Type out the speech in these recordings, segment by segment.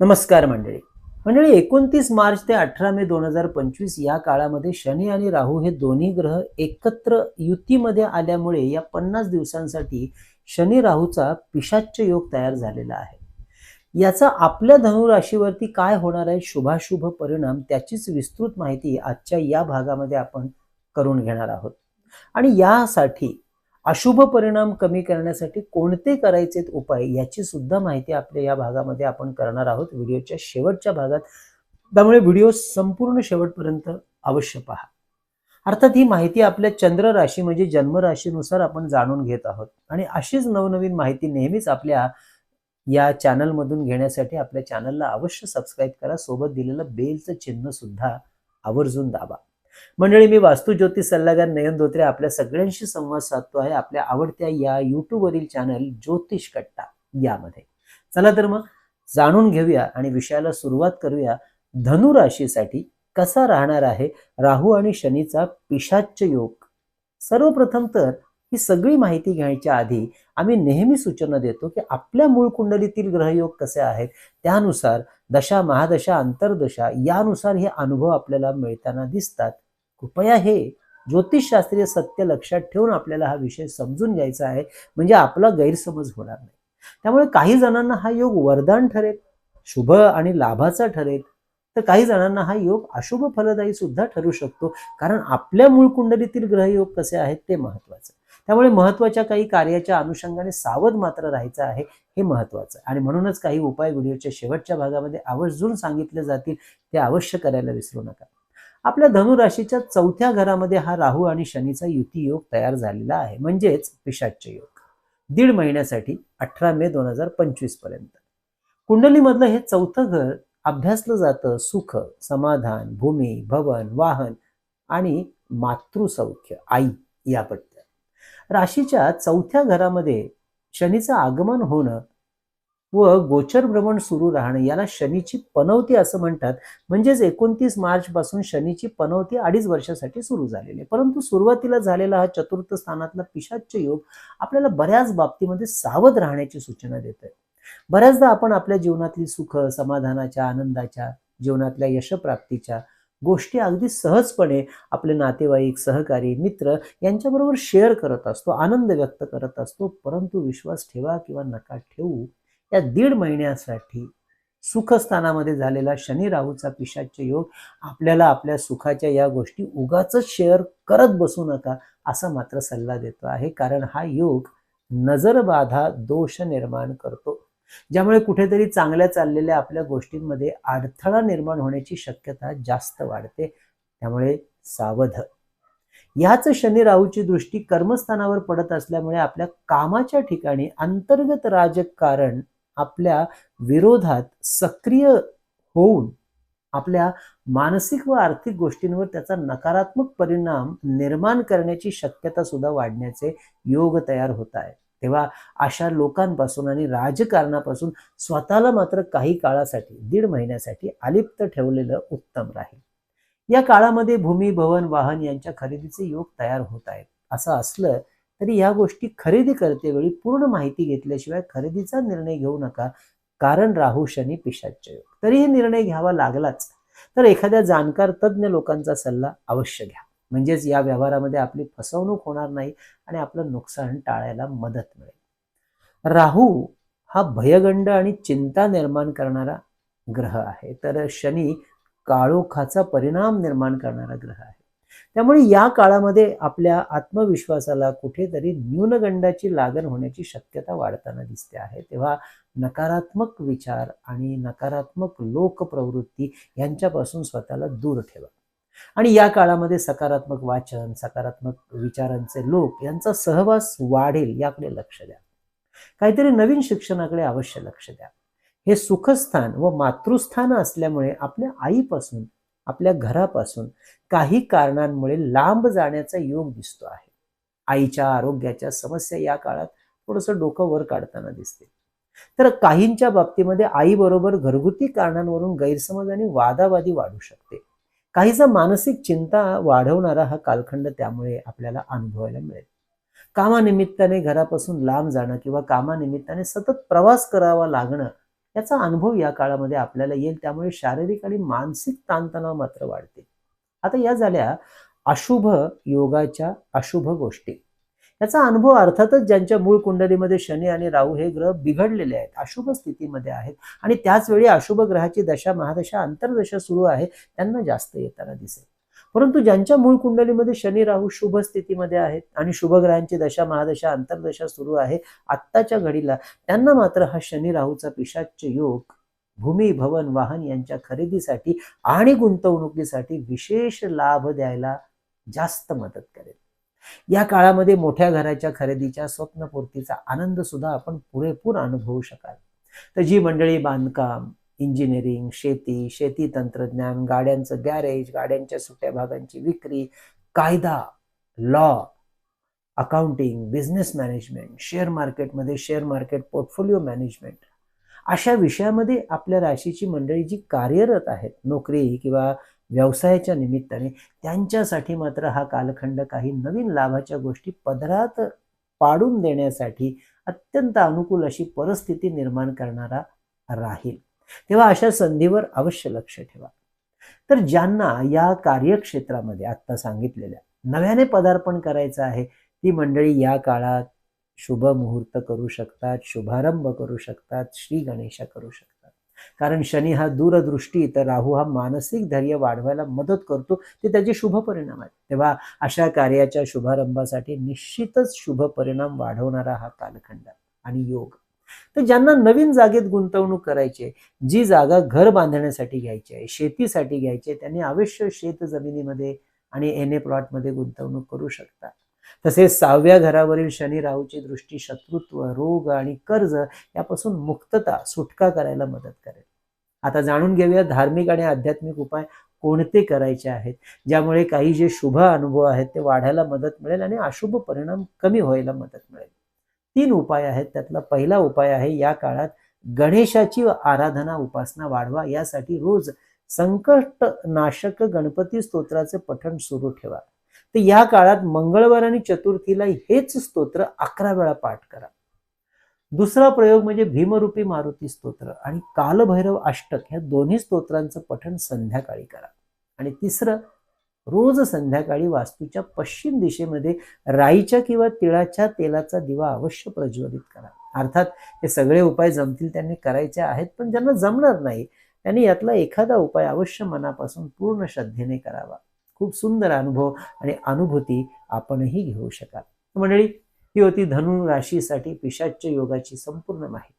नमस्कार मंडळी. मंडळी एकोणतीस मार्च ते अठरा मे दोन हजार पंचवीस या काळामध्ये शनी आणि राहू हे दोन्ही ग्रह एकत्र युतीमध्ये आल्यामुळे या पन्नास दिवसांसाठी शनी राहूचा पिशाच्च योग तयार झालेला आहे. याचा आपल्या धनुराशीवरती काय होणार आहे शुभाशुभ परिणाम त्याचीच विस्तृत माहिती आजच्या या भागामध्ये आपण करून घेणार आहोत. आणि यासाठी अशुभ परिणाम कमी करण्यासाठी कोणते करायचे उपाय याची सुद्धा माहिती आपल्या या भागामध्ये आपण करणार आहोत. व्हिडिओच्या शेवटच्या भागात. त्यामुळे व्हिडिओ संपूर्ण शेवटपर्यंत अवश्य पहा. अर्थात ही माहिती आपल्या चंद्र राशी म्हणजे जन्मराशीनुसार आपण जाणून घेत आहोत. आणि अशीच नवनवीन माहिती नेहमीच आपल्या या चॅनलमधून घेण्यासाठी आपल्या चॅनलला अवश्य सबस्क्राईब करा. सोबत दिलेलं बेलचं चिन्ह सुद्धा आवर्जून दाबा. मंडळी मी वास्तू ज्योतिष सल्लागार नयन धोत्रे आपल्या सगळ्यांशी संवाद साधतो आहे. आपल्या आवडत्या या युट्यूबवरील चॅनल ज्योतिष कट्टा यामध्ये. चला तर मग जाणून घेऊया आणि विषयाला सुरुवात करूया. धनु राशीसाठी कसा राहणार आहे? राहू आणि शनीचा पिशाच्च योग. सर्वप्रथम तर ही सगळी माहिती घ्यायच्या आधी आम्ही नेहमी सूचना देतो की आपल्या मूळ कुंडलीतील ग्रहयोग कसे आहेत? त्यानुसार दशा महादशा अंतर्दशा यानुसार हे अनुभव आपल्याला मिळताना दिसतात. कृपया हे ज्योतिषशास्त्रीय सत्य लक्षात ठेवून आपल्याला हा विषय समजून घ्यायचा आहे. म्हणजे आपला गैरसमज होणार नाही. त्यामुळे काही जणांना हा योग वरदान ठरेल शुभ आणि लाभाचा ठरेल. तर काही जणांना हा योग अशुभ फलदायी सुद्धा ठरू शकतो. कारण आपल्या मूळ कुंडलीतील ग्रहयोग कसे आहेत ते महत्वाचं त्यामुळे महत्त्वाच्या काही कार्याच्या अनुषंगाने सावध मात्र राहायचं आहे हे महत्वाचं आणि म्हणूनच काही उपाय व्हिडिओच्या शेवटच्या भागामध्ये आवर्जून सांगितले जातील ते अवश्य करायला विसरू नका. आपल्या धनुराशीच्या चौथ्या घरामध्ये हा राहू आणि शनीचा युती योग तयार झालेला आहे. म्हणजेच पिशाच्य योग. दीड महिन्यासाठी अठरा मे दोन हजार पंचवीसपर्यंत. कुंडलीमधलं हे चौथं घर अभ्यासलं जातं सुख समाधान भूमी भवन वाहन आणि मातृसौख्य आई या पट्ट्या राशीच्या चौथ्या घरामध्ये शनीचं आगमन होणं व गोचर भ्रमण सुरू राहणं याला शनीची पनवती असं म्हणतात. म्हणजेच एकोणतीस मार्चपासून शनीची पनवती अडीच वर्षासाठी सुरू झालेली आहे. परंतु सुरुवातीला झालेला हा चतुर्थ स्थानातला पिशाच्च योग आपल्याला बऱ्याच बाबतीमध्ये सावध राहण्याची सूचना देत आहे बऱ्याचदा आपण आपल्या जीवनातली सुख समाधानाच्या आनंदाच्या जीवनातल्या यशप्राप्तीच्या गोष्टी अगदी सहजपणे आपले नातेवाईक सहकारी मित्र यांच्याबरोबर शेअर करत असतो आनंद व्यक्त करत असतो. परंतु विश्वास ठेवा किंवा नका ठेवू या दीड महिन्यासाठी सुखस्थानामध्ये झालेला शनी राहूचा पिशाच्य योग आपल्याला आपल्या सुखाच्या या गोष्टी उगाच शेअर करत बसू नका असा मात्र सल्ला देतो आहे. कारण हा योग नजरबाधा दोष निर्माण करतो. ज्यामुळे कुठेतरी चांगल्या चाललेल्या आपल्या गोष्टींमध्ये अडथळा निर्माण होण्याची शक्यता जास्त वाढते. त्यामुळे सावध. याच शनी राहूची दृष्टी कर्मस्थानावर पडत असल्यामुळे आपल्या कामाच्या ठिकाणी अंतर्गत राजकारण आपल्या विरोधात सक्रिय होऊन आपल्या मानसिक व आर्थिक गोष्टींवर त्याचा नकारात्मक परिणाम निर्माण करण्याची शक्यता सुद्धा वाढण्याचे योग तयार होत आहे तेव्हा अशा लोकांपासून आणि राजकारणापासून स्वतःला मात्र काही काळासाठी दीड महिन्यासाठी अलिप्त ठेवलेलं उत्तम राहील. या काळामध्ये भूमी भवन वाहन यांच्या खरेदीचे योग तयार होत आहेत. असं असलं तरी या गोष्टी खरेदी करतेवेळी पूर्ण माहिती घेतल्याशिवाय खरेदीचा निर्णय घेऊ नका. कारण राहू शनी पिशाच्य योग. तरीही निर्णय घ्यावा लागलाच. तर एखाद्या जाणकार तज्ज्ञ लोकांचा सल्ला अवश्य घ्या. म्हणजेच या व्यवहारामध्ये आपली फसवणूक होणार नाही आणि आपलं नुकसान टाळायला मदत मिळेल. राहू हा भयगंड आणि चिंता निर्माण करणारा ग्रह आहे. तर शनी काळोखाचा परिणाम निर्माण करणारा ग्रह आहे. त्यामुळे या काळामध्ये आपल्या आत्मविश्वासाला कुठेतरी न्यूनगंडाची लागण होण्याची शक्यता वाढताना दिसते आहे. तेव्हा नकारात्मक विचार आणि नकारात्मक लोकप्रवृत्ती यांच्यापासून स्वतःला दूर ठेवा. आणि या काळामध्ये सकारात्मक वाचन सकारात्मक विचारांचे लोक यांचा सहवास वाढेल याकडे लक्ष द्या. काहीतरी नवीन शिक्षणाकडे अवश्य लक्ष द्या. हे सुखस्थान व मातृस्थान असल्यामुळे आपल्या आईपासून आपल्या घरापासून काही कारणांमुळे लांब जाण्याचा योग दिसतो आहे. आईच्या आरोग्याच्या समस्या या काळात थोडंसं डोकं वर काढताना दिसते. तर काहींच्या बाबतीमध्ये आईबरोबर घरगुती कारणांवरून गैरसमज आणि वादावादी वाढू शकते. काहीचा मानसिक चिंता वाढवणारा हा कालखंड त्यामुळे आपल्याला अनुभवायला मिळेल. कामानिमित्ताने घरापासून लांब जाणं किंवा कामानिमित्ताने सतत प्रवास करावा लागणं याचा अनुभव या काळामध्ये आपल्याला येईल. त्यामुळे शारीरिक आणि मानसिक ताणतणाव मात्र वाढते. आता या झाल्या अशुभ योगाच्या अशुभ गोष्टी. याचा अनुभव अर्थातच ज्यांच्या मूळ कुंडलीमध्ये शनी आणि राहू हे ग्रह बिघडलेले आहेत अशुभ स्थितीमध्ये आहेत. आणि त्याच वेळी अशुभ ग्रहाची दशा महादशा अंतर्दशा सुरू आहे. त्यांना जास्त येताना दिसेल. परंतु ज्यांच्या मूळ कुंडलीमध्ये शनी राहू शुभ स्थितीमध्ये आहेत आणि शुभग्रहांची दशा महादशा अंतर्दशा सुरू आहे आत्ताच्या घडीला त्यांना मात्र हा शनी राहूचा पिशाच्य योग भूमी भवन वाहन यांच्या खरेदीसाठी आणि गुंतवणुकीसाठी विशेष लाभ द्यायला जास्त मदत करेल. या काळामध्ये मोठ्या घराच्या खरेदीच्या स्वप्नपूर्तीचा आनंद सुद्धा आपण पुरेपूर अनुभवू शकाल. तर जी मंडळी बांधकाम इंजिनिअरिंग शेती शेती तंत्रज्ञान गाड्यांचं गॅरेज गाड्यांच्या सुट्या भागांची विक्री कायदा law accounting business management share मार्केटमध्ये शेअर मार्केट पोर्टफोलिओ मॅनेजमेंट. अशा विषयामध्ये आपल्या राशीची मंडळी जी कार्यरत आहेत नोकरी किंवा व्यवसायाच्या निमित्ताने त्यांच्यासाठी मात्र हा कालखंड काही नवीन लाभाच्या गोष्टी पदरात पाडून देण्यासाठी अत्यंत अनुकूल अशी परिस्थिती निर्माण करणारा राहील. तेव्हा अशा संधीवर अवश्य लक्ष ठेवा. तर ज्यांना या कार्यक्षेत्रामध्ये आत्ता सांगितलेल्या नव्याने पदार्पण करायचं आहे ती मंडळी या काळात शुभ मुहूर्त करू शकतात शुभारंभ करू शकतात श्री गणेशा करू शकतात. कारण शनी हा दूरदृष्टी तर राहू हा मानसिक धैर्य वाढवायला मदत करतो ते त्याचे शुभ परिणाम आहेत. तेव्हा अशा कार्याच्या शुभारंभासाठी निश्चितच शुभ परिणाम वाढवणारा हा कालखंड आणि योग. तर ज्यांना नवीन जागेत गुंतवणूक करायची आहे जी जागा घर बांधण्यासाठी घ्यायची आहे शेतीसाठी घ्यायची आहे त्यांनी अवश्य शेत जमिनीमध्ये आणि एन ए प्लॉटमध्ये गुंतवणूक करू शकतात. तसेच सहाव्या घरावरील शनी राहूची दृष्टी शत्रुत्व रोग आणि कर्ज यापासून मुक्तता सुटका करायला मदत करेल. आता जाणून घेऊया धार्मिक आणि आध्यात्मिक उपाय कोणते करायचे आहेत ज्यामुळे काही जे शुभ अनुभव आहेत ते वाढायला मदत मिळेल आणि अशुभ परिणाम कमी व्हायला मदत मिळेल. तीन उपाय आहेत. त्यातला पहिला उपाय आहे या काळात गणेशाची आराधना उपासना वाढवा. यासाठी रोज संकट नाशक गणपती स्तोत्राचे पठण सुरू ठेवा. तर या काळात मंगळवार आणि चतुर्थीला हेच स्तोत्र अकरा वेळा पाठ करा. दुसरा प्रयोग म्हणजे भीमरूपी मारुती स्तोत्र आणि कालभैरव अष्टक ह्या दोन्ही स्तोत्रांचं पठण संध्याकाळी करा. आणि तिसरं रोज संध्याकाळी वास्तूच्या पश्चिम दिशेमध्ये राईच्या किंवा तिळाच्या तेलाचा दिवा अवश्य प्रज्वलित करा. अर्थात हे सगळे उपाय जमतील त्यांनी करायचे आहेत पण ज्यांना जमणार नाही त्यांनी यातला एखादा उपाय अवश्य मनापासून पूर्ण श्रद्धेने करावा. खूप सुंदर अनुभव आणि अनुभूती आपणही घेऊ शकाल. मंडळी ही होती धनु राशीसाठी पिशाच्य योगाची संपूर्ण माहिती.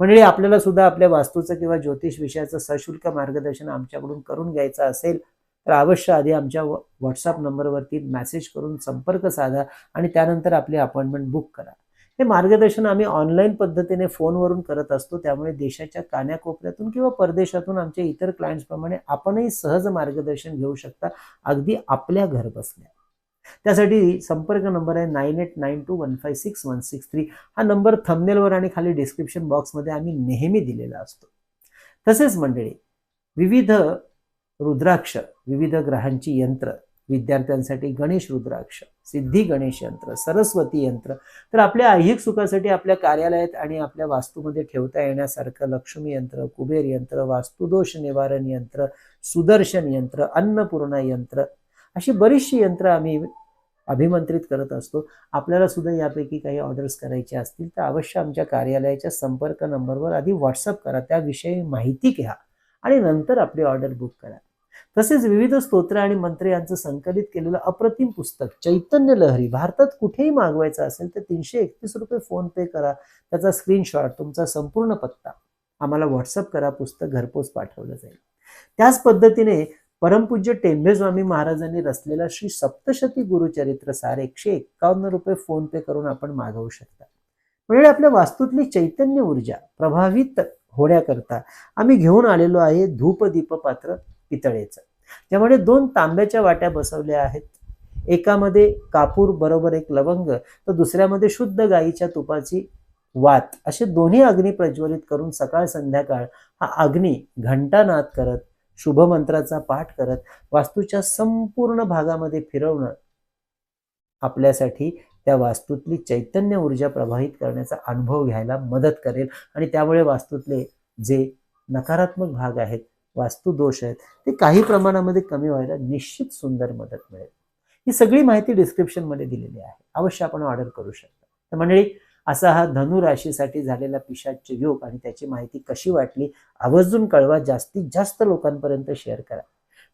मंडळी आपल्याला सुद्धा आपल्या वास्तूचं किंवा ज्योतिष विषयाचं सशुल्क मार्गदर्शन आमच्याकडून करून घ्यायचं असेल तर अवश्य आधी आमच्या व्हॉट्सअप नंबरवरती मेसेज करून संपर्क साधा आणि त्यानंतर आपली अपॉइंटमेंट बुक करा. हे मार्गदर्शन आम्ही ऑनलाईन पद्धतीने फोनवरून करत असतो. त्यामुळे देशाच्या कान्याकोपऱ्यातून किंवा परदेशातून आमच्या इतर क्लायंट्सप्रमाणे आपणही सहज मार्गदर्शन घेऊ शकता. अगदी आपल्या घर बसल्या त्यासाठी संपर्क नंबर आहे nine eight nine two one five six one six three हा नंबर थंबनेलवर आणि खाली डिस्क्रिप्शन बॉक्समध्ये आम्ही नेहमी दिलेला असतो. तसेच मंडळी विविध रुद्राक्ष विविध ग्रहांची यंत्र विद्यार्थ्यांसाठी गणेश रुद्राक्ष सिद्धी गणेश यंत्र सरस्वती यंत्र. तर आपल्या ऐहिक सुखासाठी आपल्या कार्यालयात आणि आपल्या वास्तूमध्ये ठेवता येण्यासारखं लक्ष्मी यंत्र कुबेर यंत्र वास्तुदोष निवारण यंत्र सुदर्शन यंत्र अन्नपूर्णा यंत्र अशी बरीचशी यंत्र आम्ही अभिमंत्रित करत असतो. आपल्याला सुद्धा यापैकी काही ऑर्डर्स करायचे असतील तर अवश्य आमच्या कार्यालयाच्या संपर्क नंबरवर आधी व्हॉट्सअप करा. त्याविषयी माहिती घ्या. आणि नंतर आपली ऑर्डर बुक करा. तसेच विविध स्तोत्र आणि मंत्र यांचं संकलित केलेलं अप्रतिम पुस्तक चैतन्य लहरी भारतात कुठेही मागवायचं असेल तर तीनशे एकतीस रुपये फोन पे करा. त्याचा स्क्रीनशॉट तुमचा संपूर्ण पत्ता. आम्हाला व्हॉट्सअप करा पुस्तक घरपोच पाठवलं जाईल. त्याच पद्धतीने परमपूज्य टेंबेस्वामी महाराजांनी रचलेला श्री सप्तशती गुरुचरित्र सार एकशे एक्कावन्न रुपये फोन पे करून आपण मागवू शकता. म्हणजे आपल्या वास्तूतली चैतन्य ऊर्जा प्रभावित होण्याकरता आम्ही घेऊन आलेलो आहे धूप दीप पात्र पितळेचं. त्यामध्ये दोन तांब्याच्या वाट्या बसवल्या आहेत. एकामध्ये कापूर बरोबर एक लवंग तर दुसऱ्यामध्ये शुद्ध गाईच्या तुपाची वात. असे दोन्ही अग्नी प्रज्वलित करून सकाळ संध्याकाळ हा अग्नी घंटानाद करत शुभमंत्राचा पाठ करत वास्तूच्या संपूर्ण भागामध्ये फिरवणं आपल्यासाठी त्या वास्तूतली चैतन्य ऊर्जा प्रवाहित करण्याचा अनुभव घ्यायला मदत करेल. आणि त्यामुळे वास्तूतले जे नकारात्मक भाग आहेत वास्तू दोष आहेत ते काही प्रमाणामध्ये कमी व्हायला निश्चित सुंदर मदत मिळेल. ही सगळी माहिती डिस्क्रिप्शनमध्ये दिलेली आहे. अवश्य आपण ऑर्डर करू शकता. तर मंडळी असा हा धनु राशीसाठी झालेला पिशाच योग आणि त्याची माहिती कशी वाटली आवर्जून कळवा. जास्तीत जास्त लोकांपर्यंत शेअर करा.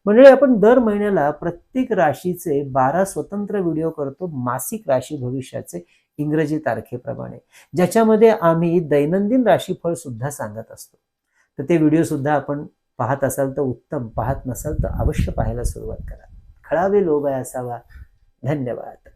मंडळी आपण दर महिन्याला प्रत्येक राशीचे बारा स्वतंत्र व्हिडिओ करतो मासिक राशी भविष्याचे इंग्रजी तारखेप्रमाणे ज्याच्यामध्ये आम्ही दैनंदिन राशीफळ सुद्धा सांगत असतो. तर ते व्हिडिओ सुद्धा आपण पाहत असाल तर उत्तम पाहत नसाल तर अवश्य पाहायला सुरुवात करा. खळावे लोभ असावा. धन्यवाद.